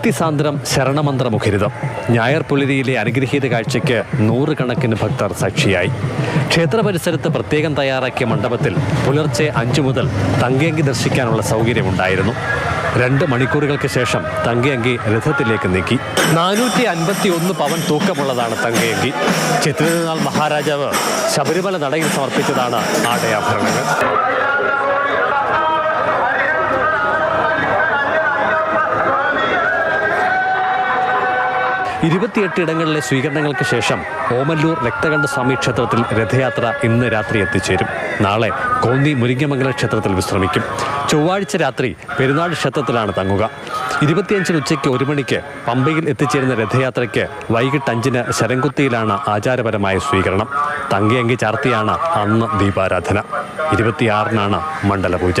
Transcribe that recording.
ഭക്തിസാന്ദ്രം ശരണമന്ത്രമുഖരിതം. ഞായർ പുലരിയിലെ അനുഗ്രഹീത കാഴ്ചയ്ക്ക് നൂറുകണക്കിന് ഭക്തർ സാക്ഷിയായി. ക്ഷേത്ര പരിസരത്ത് പ്രത്യേകം തയ്യാറാക്കിയ മണ്ഡപത്തിൽ പുലർച്ചെ അഞ്ചു മുതൽ തങ്കയങ്കി ദർശിക്കാനുള്ള സൗകര്യമുണ്ടായിരുന്നു. രണ്ട് മണിക്കൂറുകൾക്ക് ശേഷം തങ്കയങ്കി രഥത്തിലേക്ക് നീക്കി. നാനൂറ്റി അൻപത്തി ഒന്ന് പവൻ തൂക്കമുള്ളതാണ് തങ്കയങ്കി. ചിത്രനാൾ മഹാരാജാവ് ശബരിമല നടയിൽ സമർപ്പിച്ചതാണ് ആടയാഭരണങ്ങൾ. ഇരുപത്തിയെട്ട് ഇടങ്ങളിലെ സ്വീകരണങ്ങൾക്ക് ശേഷം ഓമല്ലൂർ രക്തകണ്ഠ സ്വാമി ക്ഷേത്രത്തിൽ രഥയാത്ര ഇന്ന് രാത്രി എത്തിച്ചേരും. നാളെ കോന്നി മുരിങ്ങമംഗല ക്ഷേത്രത്തിൽ വിശ്രമിക്കും. ചൊവ്വാഴ്ച രാത്രി പെരുന്നാൾ ക്ഷേത്രത്തിലാണ് തങ്ങുക. ഇരുപത്തിയഞ്ചിന് ഉച്ചയ്ക്ക് ഒരു മണിക്ക് പമ്പയിൽ എത്തിച്ചേരുന്ന രഥയാത്രയ്ക്ക് വൈകിട്ട് അഞ്ചിന് ശരംകുത്തിയിലാണ് ആചാരപരമായ സ്വീകരണം. തങ്കയങ്കി ചാർത്തിയാണ് അന്ന് ദീപാരാധന. ഇരുപത്തിയാറിനാണ് മണ്ഡലപൂജ.